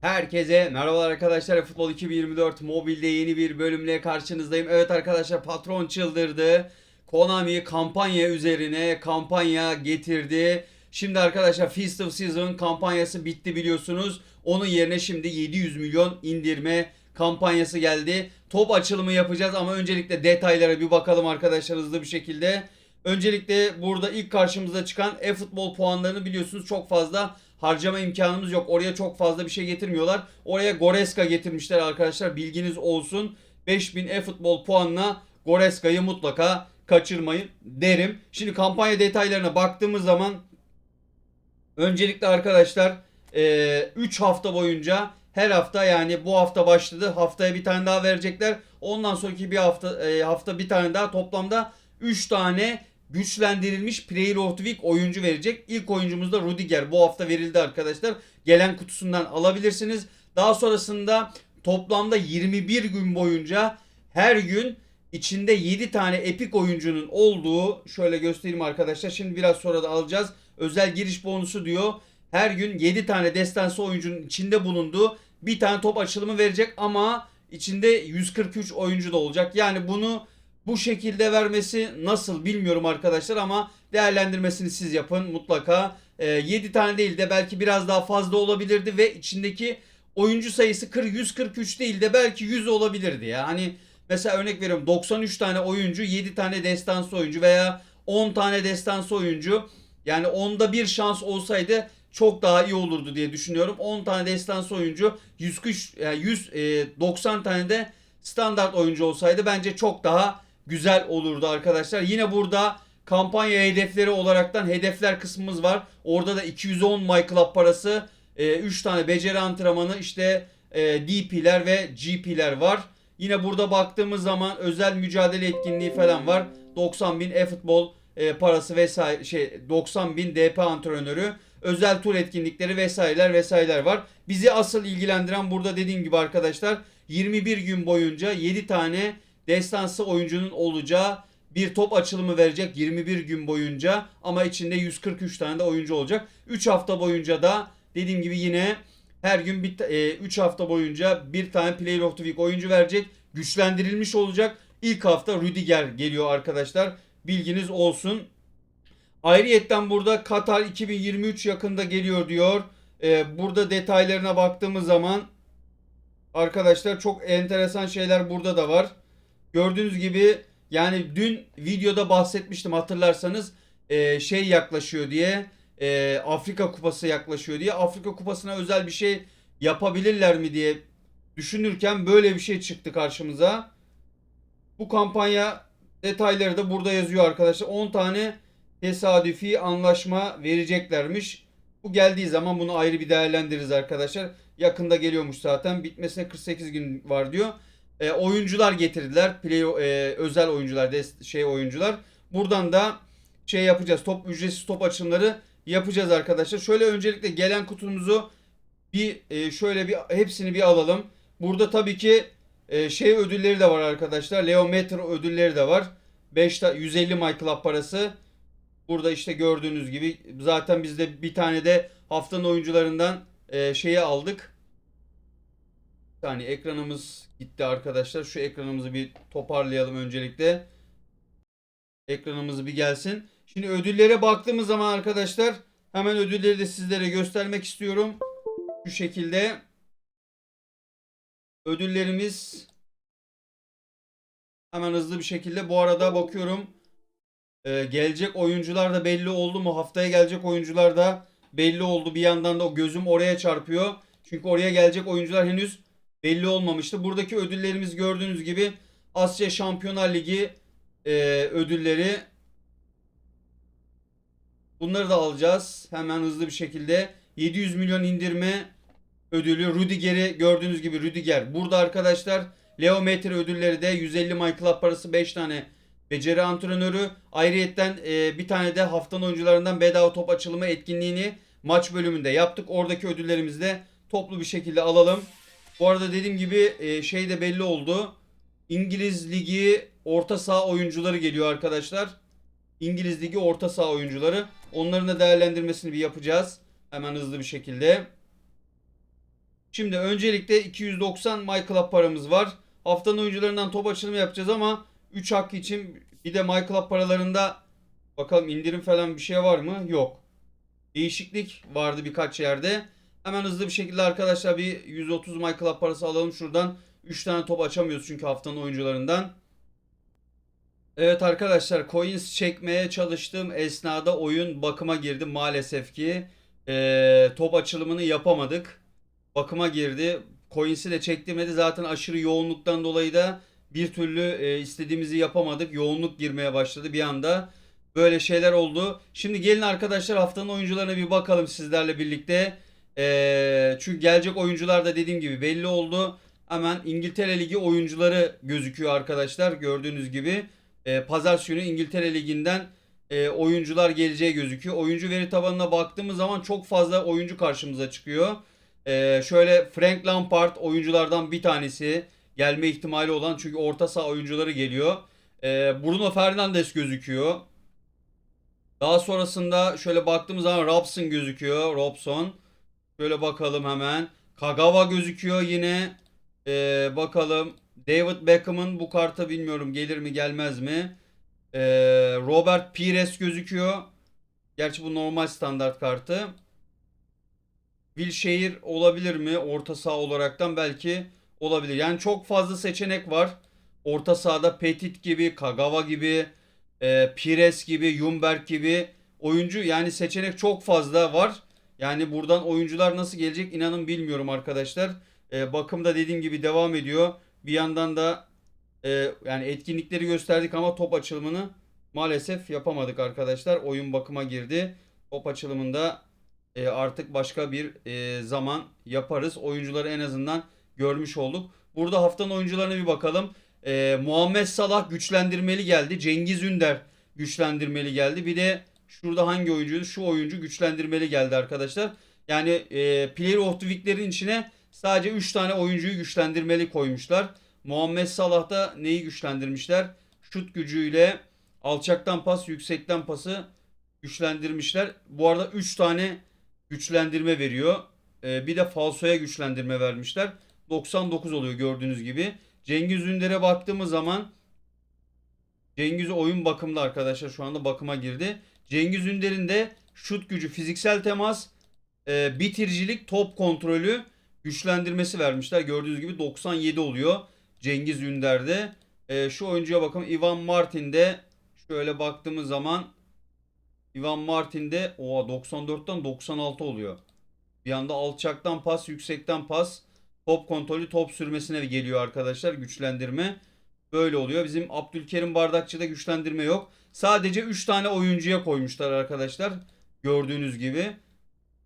Herkese merhabalar arkadaşlar. Futbol 2024 mobilde yeni bir bölümle karşınızdayım. Evet arkadaşlar patron çıldırdı. Konami kampanya üzerine kampanya getirdi. Şimdi arkadaşlar Feast of Season kampanyası bitti biliyorsunuz. Onun yerine şimdi 700 milyon indirme kampanyası geldi. Top açılımı yapacağız ama öncelikle detaylara bir bakalım arkadaşlar hızlı bir şekilde. Öncelikle burada ilk karşımıza çıkan e-futbol puanlarını biliyorsunuz çok fazla harcama imkanımız yok. Oraya çok fazla bir şey getirmiyorlar. Oraya Goreska getirmişler arkadaşlar. Bilginiz olsun. 5000 e-futbol puanına Goreska'yı mutlaka kaçırmayın derim. Şimdi detaylarına baktığımız zaman öncelikle arkadaşlar 3 hafta boyunca her hafta yani bu hafta başladı. Haftaya bir tane daha verecekler. Ondan sonraki bir hafta e, hafta bir tane daha toplamda 3 tane güçlendirilmiş Player of the Week oyuncu verecek. İlk oyuncumuz da Rudiger. Bu hafta verildi arkadaşlar. Gelen kutusundan alabilirsiniz. Daha sonrasında toplamda 21 gün boyunca her gün içinde 7 tane epik oyuncunun olduğu şöyle göstereyim arkadaşlar. Şimdi biraz sonra da alacağız. Özel giriş bonusu diyor. Her gün 7 tane destansı oyuncunun içinde bulunduğu bir tane top açılımı verecek ama içinde 143 oyuncu da olacak. Yani bunu bu şekilde vermesi nasıl bilmiyorum arkadaşlar ama değerlendirmesini siz yapın mutlaka. E, 7 tane değil de belki biraz daha fazla olabilirdi ve içindeki oyuncu sayısı 40 143 değil de belki 100 olabilirdi ya. Hani mesela örnek veriyorum 93 tane oyuncu 7 tane destansı oyuncu veya 10 tane destansı oyuncu yani onda bir şans olsaydı çok daha iyi olurdu diye düşünüyorum. 10 tane destansı oyuncu 140 yani 100 e, 90 tane de standart oyuncu olsaydı bence çok daha güzel olurdu arkadaşlar. Yine burada kampanya hedefleri olaraktan hedefler kısmımız var. Orada da 210 MyClub parası, 3 tane beceri antrenmanı, işte e, DP'ler ve GP'ler var. Yine burada baktığımız zaman özel mücadele etkinliği falan var. 90 bin e-futbol e, parası vesaire şey 90 bin DP antrenörü özel tur etkinlikleri vesaireler vesaireler var. Bizi asıl ilgilendiren burada dediğim gibi arkadaşlar 21 gün boyunca 7 tane destansı oyuncunun olacağı bir top açılımı verecek 21 gün boyunca ama içinde 143 tane de oyuncu olacak. 3 hafta boyunca da dediğim gibi yine her gün bir 3 hafta boyunca bir tane Player of the Week oyuncu verecek. Güçlendirilmiş olacak. İlk hafta Rüdiger geliyor arkadaşlar. Bilginiz olsun. Ayrıyetten burada Katar 2023 yakında geliyor diyor. Ee, burada detaylarına baktığımız zaman arkadaşlar çok enteresan şeyler burada da var. Gördüğünüz gibi yani dün videoda bahsetmiştim hatırlarsanız e, şey yaklaşıyor diye e, Afrika Kupası yaklaşıyor diye Afrika Kupası'na özel bir şey yapabilirler mi diye düşünürken böyle bir şey çıktı karşımıza. Bu kampanya detayları da burada yazıyor arkadaşlar. 10 tane tesadüfi anlaşma vereceklermiş. Bu geldiği zaman bunu ayrı bir değerlendiririz arkadaşlar. Yakında geliyormuş zaten. Bitmesine 48 gün var diyor e, oyuncular getirdiler. Play e, özel oyuncular, dest, şey oyuncular. Buradan da şey yapacağız. Top ücretsiz top açımları yapacağız arkadaşlar. Şöyle öncelikle gelen kutumuzu bir e, şöyle bir hepsini bir alalım. Burada tabii ki e, şey ödülleri de var arkadaşlar. Leo Metro ödülleri de var. 5 150 My Club parası. Burada işte gördüğünüz gibi zaten biz de bir tane de haftanın oyuncularından e, şeyi aldık. Saniye ekranımız gitti arkadaşlar. Şu ekranımızı bir toparlayalım öncelikle. Ekranımız bir gelsin. Şimdi ödüllere baktığımız zaman arkadaşlar hemen ödülleri de sizlere göstermek istiyorum. Şu şekilde ödüllerimiz hemen hızlı bir şekilde bu arada bakıyorum. Ee, gelecek oyuncular da belli oldu mu? Haftaya gelecek oyuncular da belli oldu. Bir yandan da o gözüm oraya çarpıyor. Çünkü oraya gelecek oyuncular henüz belli olmamıştı. Buradaki ödüllerimiz gördüğünüz gibi Asya Şampiyonlar Ligi e, ödülleri. Bunları da alacağız. Hemen hızlı bir şekilde. 700 milyon indirme ödülü. Rudiger'i gördüğünüz gibi Rudiger. Burada arkadaşlar Leo Metre ödülleri de 150 My Club parası 5 tane beceri antrenörü. Ayrıyetten e, bir tane de haftanın oyuncularından bedava top açılımı etkinliğini maç bölümünde yaptık. Oradaki ödüllerimizi de toplu bir şekilde alalım. Bu arada dediğim gibi e, şey de belli oldu. İngiliz Ligi orta saha oyuncuları geliyor arkadaşlar. İngiliz Ligi orta saha oyuncuları. Onların da değerlendirmesini bir yapacağız. Hemen hızlı bir şekilde. Şimdi öncelikle 290 My Club paramız var. Haftanın oyuncularından top açılımı yapacağız ama 3 hakkı için bir de My Club paralarında bakalım indirim falan bir şey var mı? Yok. Değişiklik vardı birkaç yerde. Hemen hızlı bir şekilde arkadaşlar bir 130 My Club parası alalım şuradan. 3 tane top açamıyoruz çünkü haftanın oyuncularından. Evet arkadaşlar coins çekmeye çalıştığım esnada oyun bakıma girdi maalesef ki. Ee, top açılımını yapamadık. Bakıma girdi. Coins'i de çektirmedi. Zaten aşırı yoğunluktan dolayı da bir türlü e, istediğimizi yapamadık. Yoğunluk girmeye başladı bir anda. Böyle şeyler oldu. Şimdi gelin arkadaşlar haftanın oyuncularına bir bakalım sizlerle birlikte. Ee, çünkü gelecek oyuncular da dediğim gibi belli oldu. Hemen İngiltere Ligi oyuncuları gözüküyor arkadaşlar. Gördüğünüz gibi. Ee, Pazartesi günü İngiltere Ligi'nden e, oyuncular geleceği gözüküyor. Oyuncu veri tabanına baktığımız zaman çok fazla oyuncu karşımıza çıkıyor. Ee, şöyle Frank Lampard oyunculardan bir tanesi gelme ihtimali olan çünkü orta saha oyuncuları geliyor. Ee, Bruno Fernandes gözüküyor. Daha sonrasında şöyle baktığımız zaman Robson gözüküyor. Robson. Şöyle bakalım hemen. Kagawa gözüküyor yine. Ee, bakalım. David Beckham'ın bu karta bilmiyorum gelir mi gelmez mi. Ee, Robert Pires gözüküyor. Gerçi bu normal standart kartı. Wilshere olabilir mi? Orta saha olaraktan belki olabilir. Yani çok fazla seçenek var. Orta sahada Petit gibi, Kagawa gibi, e, Pires gibi, Jumberg gibi oyuncu yani seçenek çok fazla var. Yani buradan oyuncular nasıl gelecek inanın bilmiyorum arkadaşlar. E, bakım da dediğim gibi devam ediyor. Bir yandan da e, yani etkinlikleri gösterdik ama top açılımını maalesef yapamadık arkadaşlar. Oyun bakıma girdi. Top açılımında e, artık başka bir e, zaman yaparız. Oyuncuları en azından görmüş olduk. Burada haftanın oyuncularına bir bakalım. E, Muhammed Salah güçlendirmeli geldi. Cengiz Ünder güçlendirmeli geldi. Bir de şurada hangi oyuncuydu? Şu oyuncu güçlendirmeli geldi arkadaşlar. Yani e, Player of the Week'lerin içine sadece 3 tane oyuncuyu güçlendirmeli koymuşlar. Muhammed Salah'ta neyi güçlendirmişler? Şut gücüyle alçaktan pas, yüksekten pası güçlendirmişler. Bu arada 3 tane güçlendirme veriyor. Ee, bir de falsoya güçlendirme vermişler. 99 oluyor gördüğünüz gibi. Cengiz Ünder'e baktığımız zaman Cengiz oyun bakımda arkadaşlar şu anda bakıma girdi. Cengiz Ünder'in de şut gücü, fiziksel temas, e, bitiricilik, top kontrolü güçlendirmesi vermişler. Gördüğünüz gibi 97 oluyor Cengiz Ünder'de. E, şu oyuncuya bakalım. Ivan Martin'de şöyle baktığımız zaman Ivan Martin'de o 94'ten 96 oluyor. Bir anda alçaktan pas, yüksekten pas, top kontrolü, top sürmesine geliyor arkadaşlar güçlendirme. Böyle oluyor. Bizim Abdülkerim Bardakçı'da güçlendirme yok. Sadece 3 tane oyuncuya koymuşlar arkadaşlar. Gördüğünüz gibi.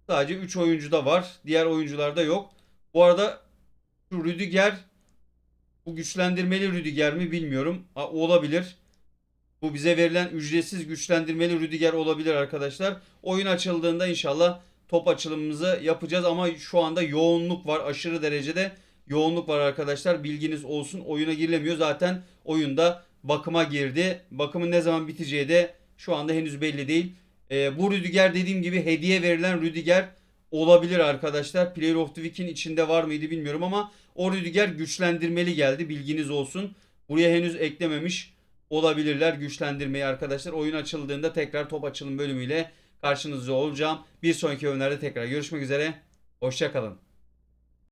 Sadece 3 oyuncuda var. Diğer oyuncularda yok. Bu arada şu Rüdiger bu güçlendirmeli Rüdiger mi bilmiyorum. Ha, olabilir. Bu bize verilen ücretsiz güçlendirmeli Rüdiger olabilir arkadaşlar. Oyun açıldığında inşallah top açılımımızı yapacağız ama şu anda yoğunluk var. Aşırı derecede yoğunluk var arkadaşlar. Bilginiz olsun. Oyuna girilemiyor. Zaten oyunda bakıma girdi. Bakımın ne zaman biteceği de şu anda henüz belli değil. Ee, bu Rüdiger dediğim gibi hediye verilen Rüdiger olabilir arkadaşlar. Player of the Week'in içinde var mıydı bilmiyorum ama o Rüdiger güçlendirmeli geldi. Bilginiz olsun. Buraya henüz eklememiş olabilirler güçlendirmeyi arkadaşlar. Oyun açıldığında tekrar top açılım bölümüyle karşınızda olacağım. Bir sonraki oyunlarda tekrar görüşmek üzere. Hoşçakalın.